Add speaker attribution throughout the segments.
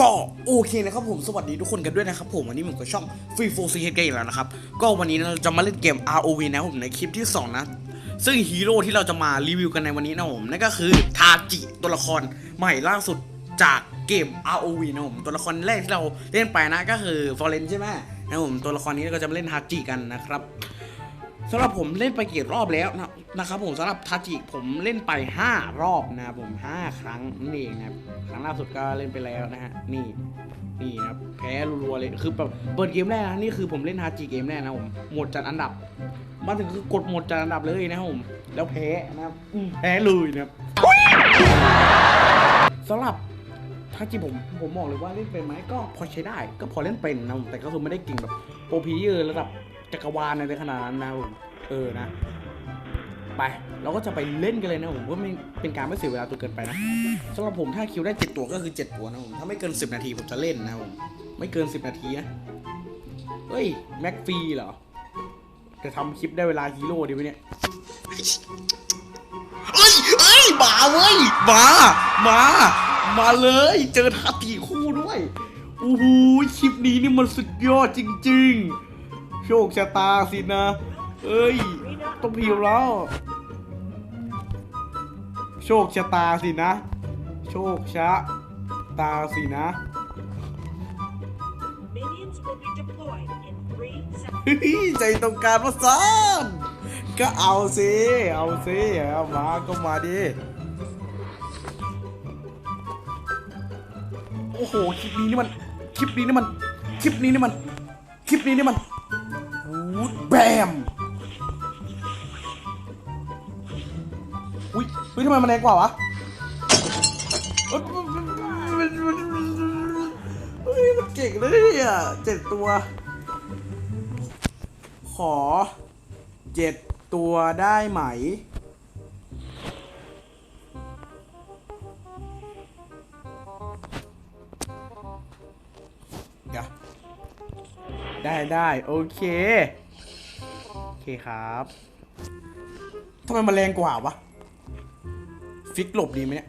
Speaker 1: ก็โอเคนะครับผมสวัสดีทุกคนกันด้วยนะครับผมวันนี้ผมก็ช่อง Free 4 C H Game แล้วนะครับ ก็วันนี้เราจะมาเล่นเกม ROV นะผมในคลิปที่ 2 นะ ซึ่งฮีโร่ที่เราจะมารีวิวกันในวันนี้นะผมนั่นก็คือทาจิตัวละครใหม่ล่าสุดจากเกม ROV นะผมตัวละครแรกที่เราเล่นไปนะก็คือ f o r e n ใช่ไหมนะผมตัวละครนี้เราก็จะมาเล่นทาจิกันนะครับ สำหรับผมเล่นไปกี่รอบแล้วนะนะครับผมสำหรับทาจิผมเล่นไป 5 รอบนะครับผม 5 ครั้งนั่นเองนะครับครั้งล่าสุดก็เล่นไปแล้วนะฮะนี่นี่นะแพ้รัวๆเลยคือแบบเปิดเกมแรกนะนี่คือผมเล่นทาจิเกมแรกนะผมหมดจัดอันดับมาถึงคือกดหมดจัดอันดับเลยนะครับผมแล้วแพ้นะครับแพ้เลยนะครับสำหรับทาจิผมผมบอกเลยว่าเล่นเป็นไหมก็พอใช้ได้ ก็พอเล่นเป็นนะแต่ก็คือไม่ได้เก่งแบบโอพีเออระดับจักรวาลในขนาดนั้นนะผม เออนะ ไป เราก็จะไปเล่นกันเลยนะผมว่าไม่เป็นการไม่เสียเวลาตัวเกินไปนะสำหรับผมถ้าคิวได้เจ็ดตัวก็คือเจ็ดตัวนะผมถ้าไม่เกินสิบนาทีผมจะเล่นนะผมไม่เกินสิบนาทีนะเฮ้ยแม็กฟรีเหรอจะทำคลิปได้เวลาฮีโร่ดีไหมเนี่ยเอ้ยเอ้ยมาเว้ยมา มา มาเลย เจอทัพทีคู่ด้วยโอ้โหคลิปนี้นี่มันสุดยอดจริง ๆ โชคชะตาสินะ เอ้ย ต้องพิวแล้ว โชคชะตาสินะ โชคชะตาสินะ
Speaker 2: Minions will be deployed in three seconds.
Speaker 1: เฮ้ยใจตรงการมาซานก็เอาสิ เอาสิเอามาก็มาดิ โอ้โห คลิปนี้นี่มัน คลิปนี้นี่มัน คลิปนี้นี่มัน คลิปนี้นี่มันวูดแบม ฮ้ยทำไมมันแรงกว่าวะเฮ้ยมันเก่งเลยอะเจ็ดตัว ขอเจ็ดตัวได้ไหม เดี๋ยว ได้ได้โอเค โอเคครับทำไมมันแรงกว่าวะ ฟิกหลบดีไหมเนี่ย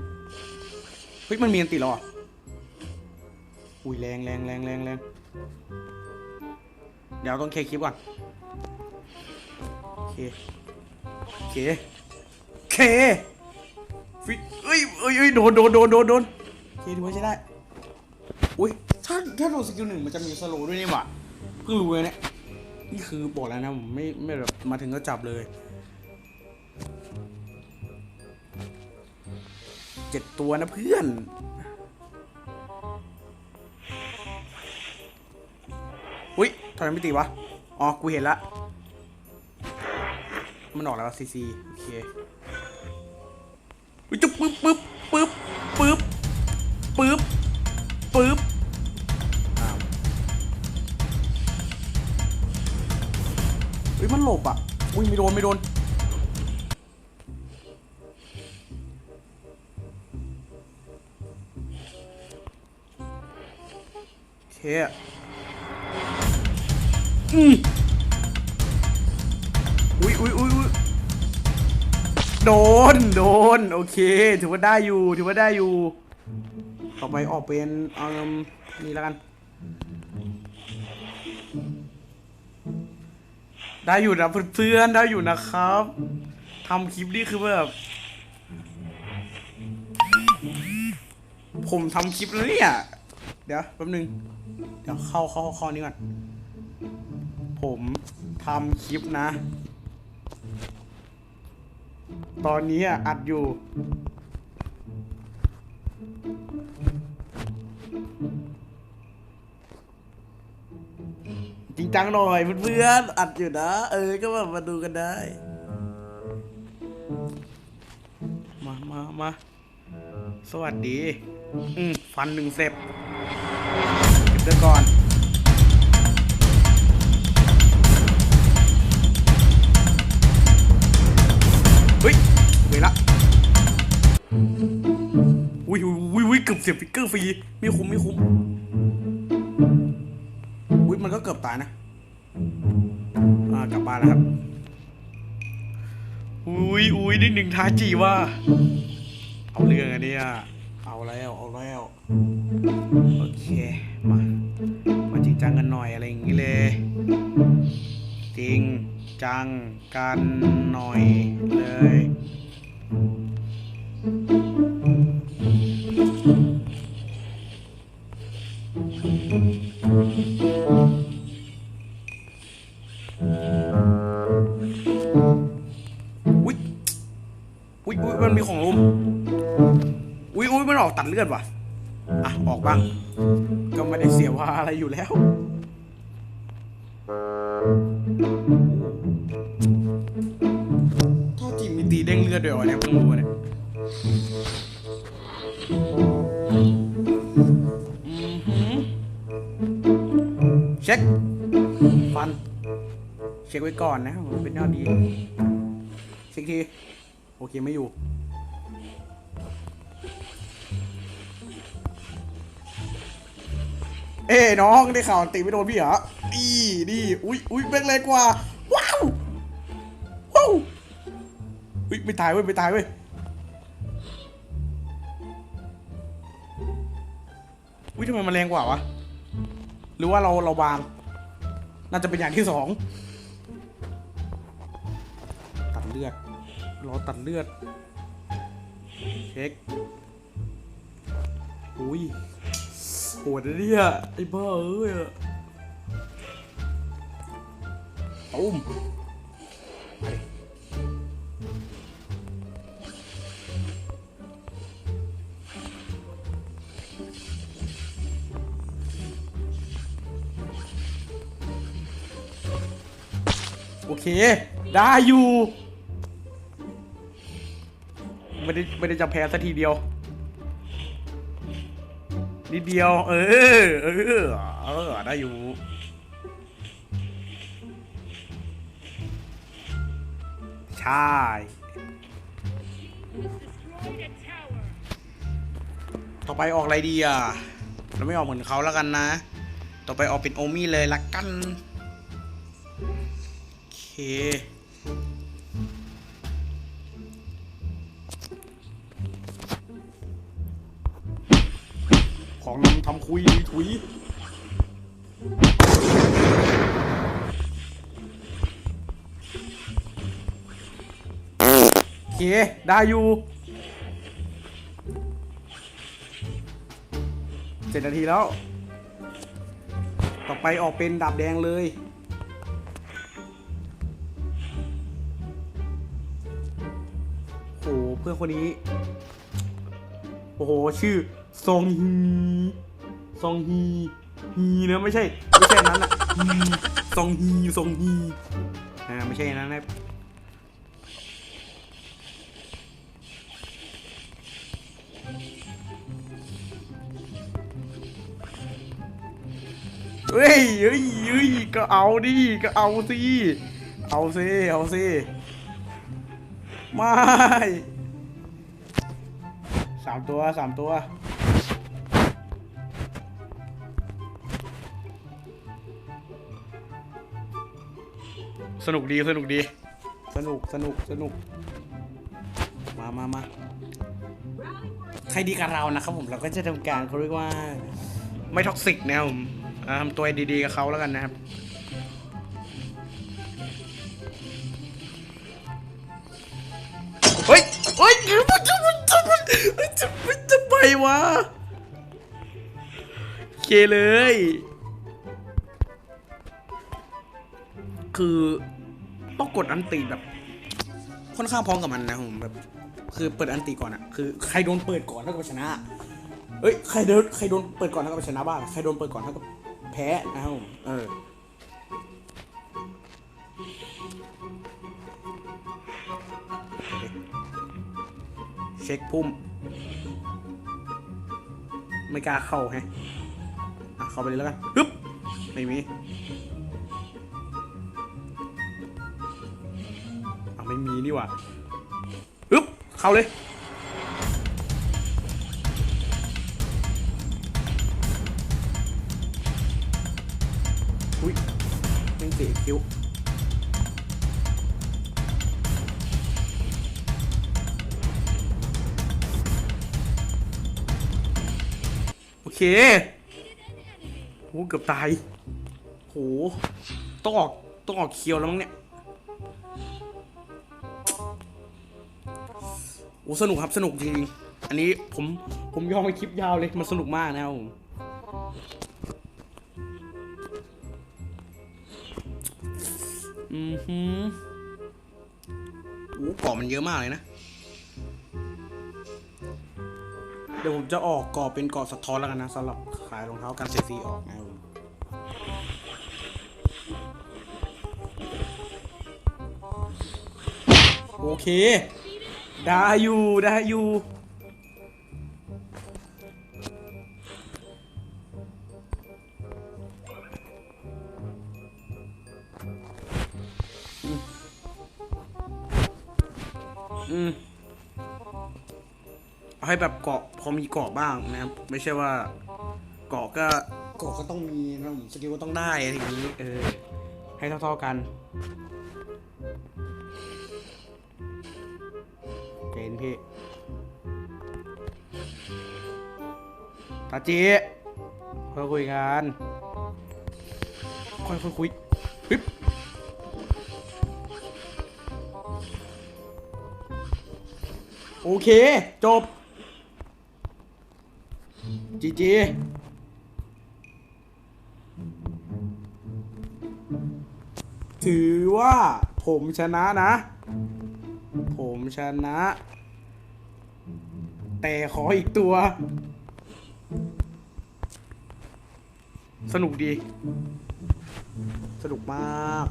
Speaker 1: เฮ้ย มันมีอันติเหรออุ้ยแรงแรงแรงแรงแรงเดี๋ยวต้องเคคลิปก่อน เค เค เค ฟิกเอ้ยเอ้ยเอ้ยโดนโดนโดนโดนโดนเคดูว่าใช้ได้ อุ้ย ถ้าถ้าโดนสกิลหนึ่งมันจะมีสโลด้วยนี่หว่าเพิ่งรู้เลยเนี่ย นี่คือบอกแล้วนะผมไม่ไม่แบบมาถึงก็จับเลย เจ็ดตัวนะเพื่อน อุ้ยทำไมไม่ตีวะ อ๋อ กูเห็นละ มันออกแล้วซีซี โอเคอุ้ยจุ๊บปึ๊บปึ๊บปึ๊บปึ๊บปึ๊บปึ๊บอ้าวเฮ้ยมันหลบอะ อุ้ยไม่โดน ไม่โดน เคอะอืมอุ้ยอุ้ยอุ้ยอุ้ยโดน โดน โอเค ถือว่าได้อยู่ ถือว่าได้อยู่ ต่อไปออกเป็นเอานี่แล้วกัน ได้อยู่นะเพื่อนๆ ได้อยู่นะครับทำคลิปนี้คือแบบผมทำคลิปแล้วเนี่ย เดี๋ยวแป๊บนึง เดี๋ยวเข้าเข้าเข้านี้ก่อน ผมทำคลิปนะ ตอนนี้อัดอยู่จริงจังหน่อยเพื่อนๆอัดอยู่นะ เออ ก็แบบมาดูกันได้ มามามาสวัสดี อืมฟันหนึ่งเสร็จ เก็บเดือก่อนเฮ้ยเวละอุ้ยอุ้ยอุ้ยเกือบเสียบฟิกเกอร์ฟรีไม่คุ้มไม่คุ้มอุ้ยมันก็เกือบตายนะอ่ากลับบ้านแล้วครับอุ้ยอุ้ยนิดหนึ่งท้าจีว่า เอาเรื่องอันนี้ย เอาแล้วเอาแล้ว โอเค มา มาจริงจังกันหน่อยอะไรอย่างนี้เลย จริงจังกันหน่อยเลยอุ๊ยอุ๊ยอุ๊ยมันมีของลุม อุ๊ยอุ๊ยมันออกตัดเลือดว่ะ อะ ออกบ้าง ก็ไม่ได้เสียว่าอะไรอยู่แล้วท่อจริงมีตีเด้งเลือดด้วยวะเนี่ยเพิ่งรู้เนี่ยอือหือเช็ค ฟัน เช็คไว้ก่อนนะมันเป็นยอดดีเช็คที โอเคไม่อยู่ เอ้น้องได้ข่าวตีไม่โดนพี่เหรอดีดีอุ้ยอุ้ยแบงเล็กกว่า ว้าวว้าวอุ้ยไม่ตายเว้ยไม่ตายเว้ยอุ้ยทำไมมันแรงกว่าวะ หรือว่าเราเราบาง น่าจะเป็นอย่างที่สองตัดเลือดรอตัดเลือด เช็คอุ้ย โหดนะเนี่ยไอ้บ้าเอ้ยอะตุ้มไปดิโอเค ได้อยู่ ไม่ได้ไม่ได้จะแพ้สักทีเดียว นิดเดียว เออ เออ เออ ได้อยู่ ใช่ ต่อไปออกอะไรดีอะ เราไม่ออกเหมือนเขาแล้วกันนะ ต่อไปออกเป็นโอมี่เลยละกัน โอเค ของนำทำคุยถุยโอเค ได้อยู่เจ็ดนาทีแล้ว ต่อไปออกเป็นดาบแดงเลยโหเพื่อนคนนี้ โอ้โห ชื่อ ซองฮีซองฮีฮีนะไม่ใช่ไม่ใช่นั้นอะฮีซองฮีซองฮีอ่าไม่ใช่นนั้นนะเฮ้ยเฮ้ยเฮ้ยก็เอาดิ ก็เอาสิ เอาสิ เอาสิ ไม่สามตัวสามตัว สนุกดีสนุกดี สนุกสนุกสนุก มามามาใครดีกับเรานะครับผมเราก็จะทำการเขาเรียกว่า ไม่ท็อกซิกนะครับผมอ่าทำตัวดีๆกับเขาแล้วกันนะครับเฮ้ยเฮ้ยมันจะมันจะมันจะมันจะไปวะโอเคเลย คือ ต้องกดอันตีแบบ ค่อนข้างพร้อมกับมันนะผมแบบคือเปิดอันตีก่อนอะคือใครโดนเปิดก่อนเท่ากับชนะเอ้ยใครโดนใครโดนเปิดก่อนเท่ากับชนะบ้างใครโดนเปิดก่อนเท่ากับแพ้นะครับผมเออเช็คพุ่ม ไม่กล้าเข้าแฮะอะเข้าไปเลยแล้วกันฮึบไม่มี นี่ว่าฮึบเข้าเลย อุ้ยยังเตะคิ้วเคโหเกือบตายโหต้องออกต้องออกเคียวแล้วมั้งเนี่ย อ้สนุกครับสนุกจริงๆอันนี้ผมผมยอมไปคลิปยาวเลยมันสนุกมากนะครับผมอือหือโอ้เกาะมันเยอะมากเลยนะ เดี๋ยวผมจะออกเกาะเป็นเกาะสะท้อนแล้วกันนะสำหรับขายรองเท้ากันเซซีออกนะครับผมโอเค ได้อยู่ได้อยู่อืมอืมเอาให้แบบเกาะพอมีเกาะบ้างนะครับ ไม่ใช่ว่า เกาะก็เกาะก็ต้องมีนะผมสกิลก็ต้องได้อะไรอย่างนี้ เออ ให้เท่าๆกัน ตาจีค่อยคุยกันค่อยๆคุยปึ๊บโอเค จบ จีจีถือว่าผมชนะนะ ผมชนะ แต่ขออีกตัว สนุกดี สนุกมาก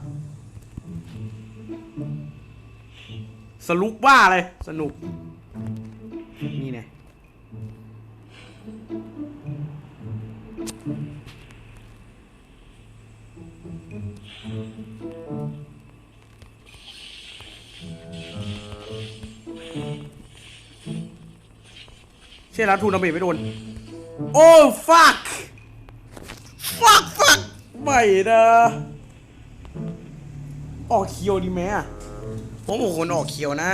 Speaker 1: สรุปว่าอะไรสนุก นี่ไงเช่แล้วทูนาเบะไม่โดน โอ้ฟัค fuck fuck fuck ไม่นะออกเคียวดีไหมอะผมโอ้คนออกเคียวนะ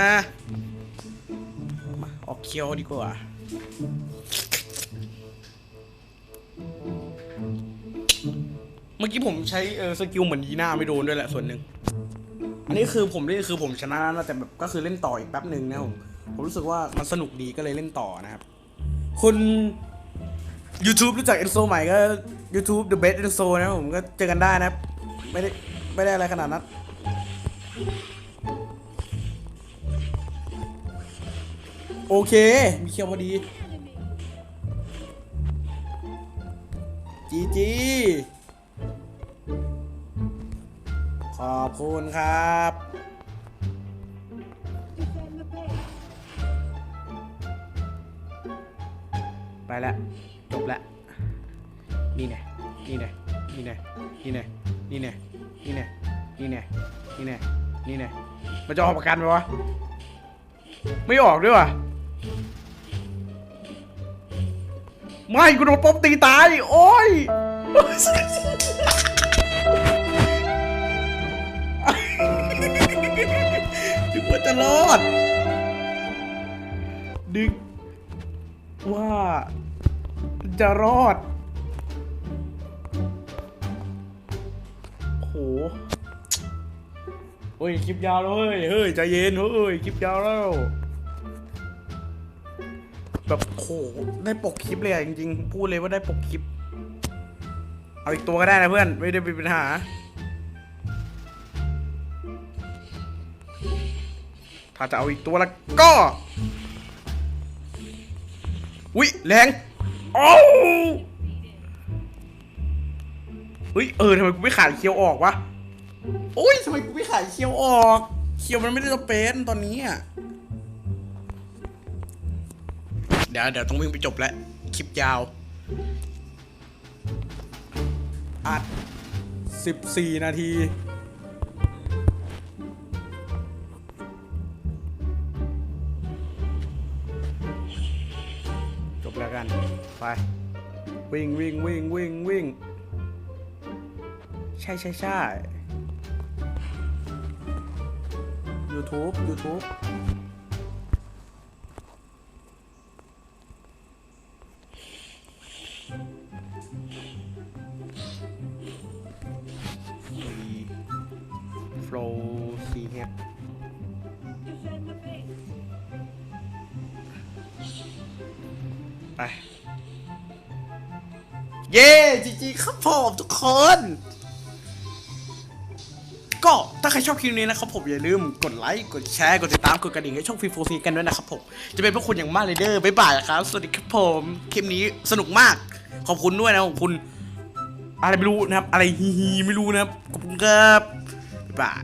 Speaker 1: มาออกเคียวดีกว่าเมื่อกี้ผมใช้เออสกิลเหมือนยีน่าไม่โดนด้วยแหละส่วนหนึ่งอันนี้คือผมเล่นคือผมชนะนะแต่แบบก็คือเล่นต่ออีกแป๊บหนึ่งนะผมผมรู้สึกว่ามันสนุกดีก็เลยเล่นต่อนะครับ คุณ YouTube รู้จัก Enzo ใหม่ก็ YouTube The Best Enzo นะผมก็เจอกันได้นะ ไม่ได้ ไม่ได้อะไรขนาดนั้นโอเค มีเคียวพอดี จีจี ขอบคุณครับ ไปแล้ว จบแล้วนี่ไงนี่ไงนี่ไงนี่ไงนี่ไงนี่ไงนี่ไงนี่ไงนี่ไงมันจะออกประกันไหมวะ ไม่ออกด้วยวะไม่กูโดนป๊อปตีตาย โอ้ยนึกว่าจะรอดดึกว่า จะรอด โหเฮ้ย คลิปยาวแล้วเฮ้ย เฮ้ยใจเย็นเฮ้ย คลิปยาวแล้ว แบบโห ได้ปกคลิปเลยอะจริงๆ พูดเลยว่าได้ปกคลิป เอาอีกตัวก็ได้นะเพื่อน ไม่ได้เป็นปัญหาถ้าจะเอาอีกตัวแล้วก็ อุ้ยแรง โอ้วเฮ้ยเออทำไมกูไม่ขายเคียวออกวะโอ้ยทำไมกูไม่ขายเคียวออก เคียวมันไม่ได้จะเป็นตอนนี้อะเดี๋ยวเดี๋ยวต้องวิ่งไปจบแล้วคลิปยาว อัด 14 นาที แล้วกัน ไป วิ่งวิ่งวิ่งวิ่งวิ่งใช่ใช่ใช่ YouTube YouTube ไป เย้จริงๆครับผมทุกคน ก็ถ้าใครชอบคลิปนี้นะครับผมอย่าลืมกดไลค์ กดแชร์ กดติดตาม กดกระดิ่งให้ช่องฟรีโฟซีกันด้วยนะครับผม จะเป็นพวกคุณอย่างมากเลยเด้อบ๊ายบายครับ สวัสดีครับผม คลิปนี้สนุกมาก ขอบคุณด้วยนะขอบคุณ อะไรไม่รู้นะครับ อะไรฮีฮีไม่รู้นะครับ ขอบคุณครับบ๊ายบาย